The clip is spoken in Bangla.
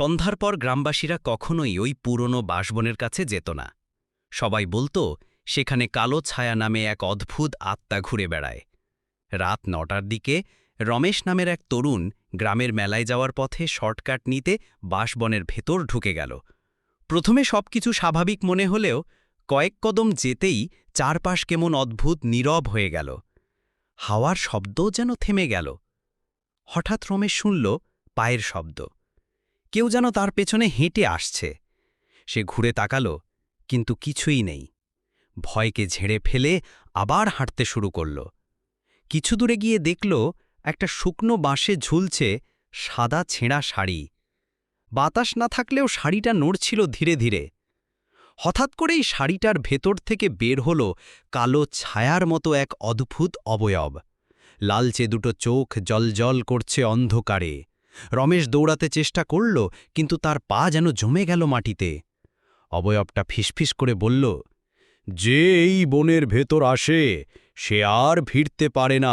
সন্ধ্যার পর গ্রামবাসীরা কখনোই ওই পুরনো বাসবনের কাছে যেত না। সবাই বলতো, সেখানে কালো ছায়া নামে এক অদ্ভুত আত্মা ঘুরে বেড়ায়। রাত নটার দিকে রমেশ নামের এক তরুণ গ্রামের মেলায় যাওয়ার পথে শর্টকাট নিতে বাসবনের ভেতর ঢুকে গেল। প্রথমে সবকিছু স্বাভাবিক মনে হলেও কয়েক কদম যেতেই চারপাশ কেমন অদ্ভুত নীরব হয়ে গেল। হাওয়ার শব্দও যেন থেমে গেল। হঠাৎ রমেশ শুনল পায়ের শব্দ। কেউ যেন তার পেছনে হেঁটে আসছে। সে ঘুরে তাকাল, কিন্তু কিছুই নেই। ভয়কে ঝেড়ে ফেলে আবার হাঁটতে শুরু করল। কিছু দূরে গিয়ে দেখল, একটা শুকনো বাঁশে ঝুলছে সাদা ছেঁড়া শাড়ি। বাতাস না থাকলেও শাড়িটা নড়ছিল ধীরে ধীরে। হঠাৎ করেই শাড়িটার ভেতর থেকে বের হল কালো ছায়ার মতো এক অদ্ভুত অবয়ব। লালচে দুটো চোখ জলজল করছে অন্ধকারে। রমেশ দৌড়াতে চেষ্টা করল, কিন্তু তার পা যেন জমে গেল মাটিতে। অবয়বটা ফিসফিস করে বলল, যে এই বনের ভেতর আসে, সে আর ফিরতে পারে না।